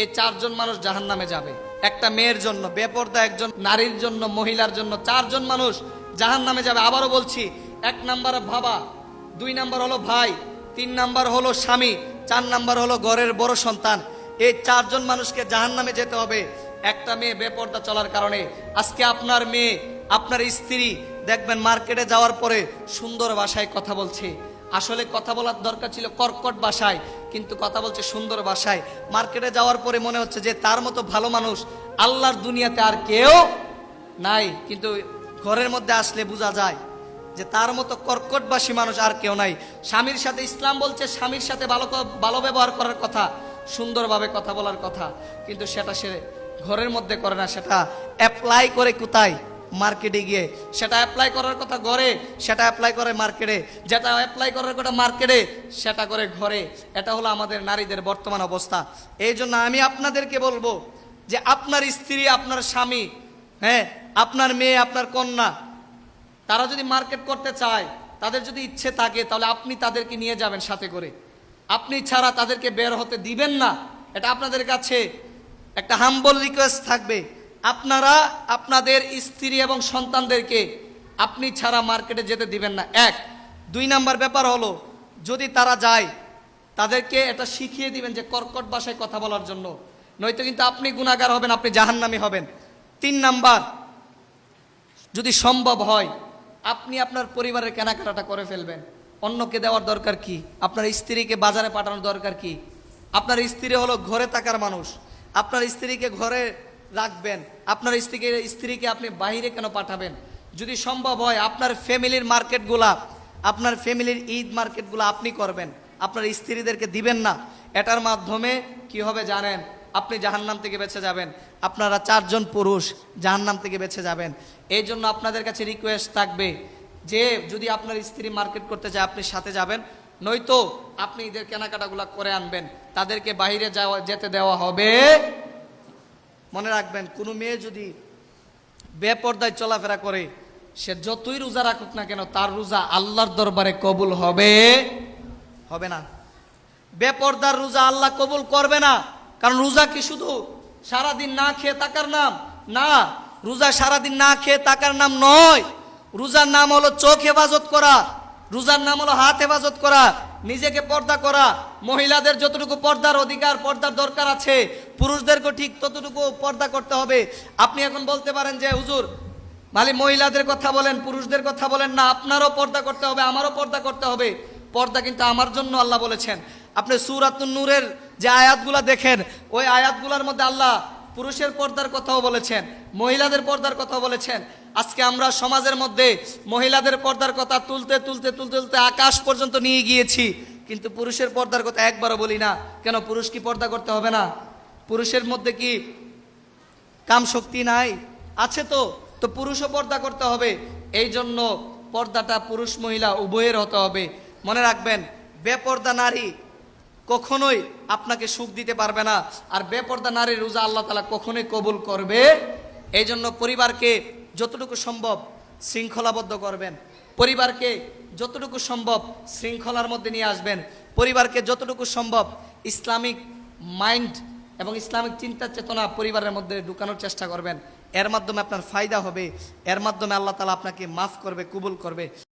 এই চারজন মানুষ জাহান নামে যাবে। একটা মেয়ের জন্য, বেপর্দা একজন নারীর জন্য, মহিলার জন্য চারজন মানুষ জাহান নামে যাবে। আবারও বলছি, এক নাম্বার বাবা, দুই নাম্বার হলো ভাই, তিন নাম্বার হলো স্বামী, চার নাম্বার হলো ঘরের বড় সন্তান। এই চারজন মানুষকে জাহান নামে যেতে হবে। একটা মেয়ে বেপর্দা চলার কারণে আজকে আপনার মেয়ে, আপনার স্ত্রী, দেখবেন মার্কেটে যাওয়ার পরে সুন্দর ভাষায় কথা বলছে। আসলে কথা বলার দরকার ছিল কর্কট ভাষায় কিন্তু কথা বলছে সুন্দর ভাষায়। মার্কেটে যাওয়ার পরে মনে হচ্ছে যে তার মতো ভালো মানুষ আল্লাহর দুনিয়াতে আর কেউ নাই। কিন্তু ঘরের মধ্যে আসলে বোঝা যায় যে তার মতো কর্কটবাসী মানুষ আর কেউ নাই। স্বামীর সাথে ইসলাম বলছে, স্বামীর সাথে ভালো ভালো ব্যবহার করার কথা, সুন্দরভাবে কথা বলার কথা। কিন্তু সেটা সে ঘরের মধ্যে করে না, সেটা অ্যাপ্লাই করে কোথায়? মার্কেটে গিয়ে। সেটা অ্যাপ্লাই করার কথা ঘরে, সেটা অ্যাপ্লাই করে মার্কেটে যেটা অ্যাপ্লাই করার কথা মার্কেটে সেটা করে ঘরে। এটা হলো আমাদের নারীদের বর্তমান অবস্থা। এই জন্য আমি আপনাদেরকে বলব যে আপনার স্ত্রী, আপনার স্বামী হ্যাঁ আপনার মেয়ে, আপনার কন্যা, তারা যদি মার্কেট করতে চায়, তাদের যদি ইচ্ছে থাকে, তাহলে আপনি তাদেরকে নিয়ে যাবেন সাথে করে। আপনি ছাড়া তাদেরকে বের হতে দিবেন না। এটা আপনাদের কাছে একটা হাম্বল রিকোয়েস্ট থাকবে। আপনারা আপনাদের স্ত্রী এবং সন্তানদেরকে আপনি ছাড়া মার্কেটে যেতে দিবেন না। এক, দুই নাম্বার ব্যাপার হলো, যদি তারা যায়, তাদেরকে এটা শিখিয়ে দিবেন যে কর্কট ভাষায় কথা বলার জন্য। নয়তো কিন্তু আপনি গুণাগার হবেন, আপনি জাহান্নামি হবেন। তিন নাম্বার, যদি সম্ভব হয়, আপনি আপনার পরিবারের কেনাকাটা করে ফেলবেন। অন্যকে দেওয়ার দরকার কি? আপনার স্ত্রীকে বাজারে পাঠানোর দরকার কি? আপনার স্ত্রী হলো ঘরে থাকার মানুষ। আপনার স্ত্রীকে ঘরে রাখবেন। আপনার স্ত্রীকে স্ত্রীকে আপনি বাইরে কেন পাঠাবেন? যদি সম্ভব হয়, আপনার ফ্যামিলির মার্কেটগুলা, আপনার ফ্যামিলির ঈদ মার্কেটগুলো আপনি করবেন। আপনার স্ত্রীদেরকে দিবেন না। এটার মাধ্যমে কি হবে জানেন? আপনি জাহান্নাম থেকে বেঁচে যাবেন। আপনারা চারজন পুরুষ, জাহান্নাম থেকে বেঁচে যাবেন। এই জন্য আপনাদের কাছে রিকোয়েস্ট থাকবে যে, যদি আপনার স্ত্রী মার্কেট করতে চায়, আপনি সাথে যাবেন। নয়তো আপনি ঈদের কেনাকাটাগুলো করে আনবেন। তাদেরকে বাইরে যাওয়া, যেতে দেওয়া হবে মনে রাখবেন, কোনো মেয়ে যদি বেপর্দায় চলাফেরা করে, সে যতই রোজা রাখুক না কেন, তার রোজা আল্লাহর দরবারে কবুল হবে? হবে না। বেপর্দার রোজা আল্লাহ কবুল করবে না। কারণ রোজা কি শুধু সারাদিন না খেয়ে থাকার নাম? না, রোজা সারাদিন না খেয়ে থাকার নাম নয়। রোজার নাম হলো চোখ হেফাজত করা। রোজার নাম হলো হাত হেফাজত করা। নিজেকে পর্দা করা, মহিলাদের যতটুকু পর্দার অধিকার, পর্দার দরকার আছে, পুরুষদেরকেও ঠিক ততটুকু পর্দা করতে হবে। আপনি এখন বলতে পারেন যে, হুজুর মানে মহিলাদের কথা বলেন, পুরুষদের কথা বলেন না, আপনারও পর্দা করতে হবে, আমারও পর্দা করতে হবে। পর্দা কিন্তু আমার জন্য আল্লাহ বলেছেন। আপনি সুরাতুন নূরের যে আয়াতগুলা দেখেন, ওই আয়াতগুলোর মধ্যে আল্লাহ পুরুষের পর্দার কথাও বলেছেন, মহিলাদের পর্দার কথাও বলেছেন। আজকে আমরা সমাজের মধ্যে মহিলাদের পর্দার কথা তুলতে তুলতে তুলতে তুলতে আকাশ পর্যন্ত নিয়ে গিয়েছি। কিন্তু পুরুষের পর্দার কথা একবারও বলি না। কেন, পুরুষ কি পর্দা করতে হবে না? পুরুষের মধ্যে কি কাম শক্তি নাই? আছে তো। তো পুরুষও পর্দা করতে হবে। এই জন্য পর্দাটা পুরুষ মহিলা উভয়ের হতে হবে। মনে রাখবেন, বেপর্দা নারী কখনোই আপনাকে সুখ দিতে পারবে না। আর বেপর্দা নারীর রোজা আল্লাহ তালা কখনোই কবুল করবে। এই জন্য পরিবারকে যতটুকু সম্ভব শৃঙ্খলাবদ্ধ করবেন। পরিবারকে যতটুকু সম্ভব শৃঙ্খলার মধ্যে নিয়ে আসবেন। পরিবারকে যতটুকু সম্ভব ইসলামিক মাইন্ড এবং ইসলামিক চিন্তা চেতনা পরিবারের মধ্যে ঢুকানোর চেষ্টা করবেন। এর মাধ্যমে আপনার ফায়দা হবে। এর মাধ্যমে আল্লাহ তালা আপনাকে মাফ করবে, কবুল করবে।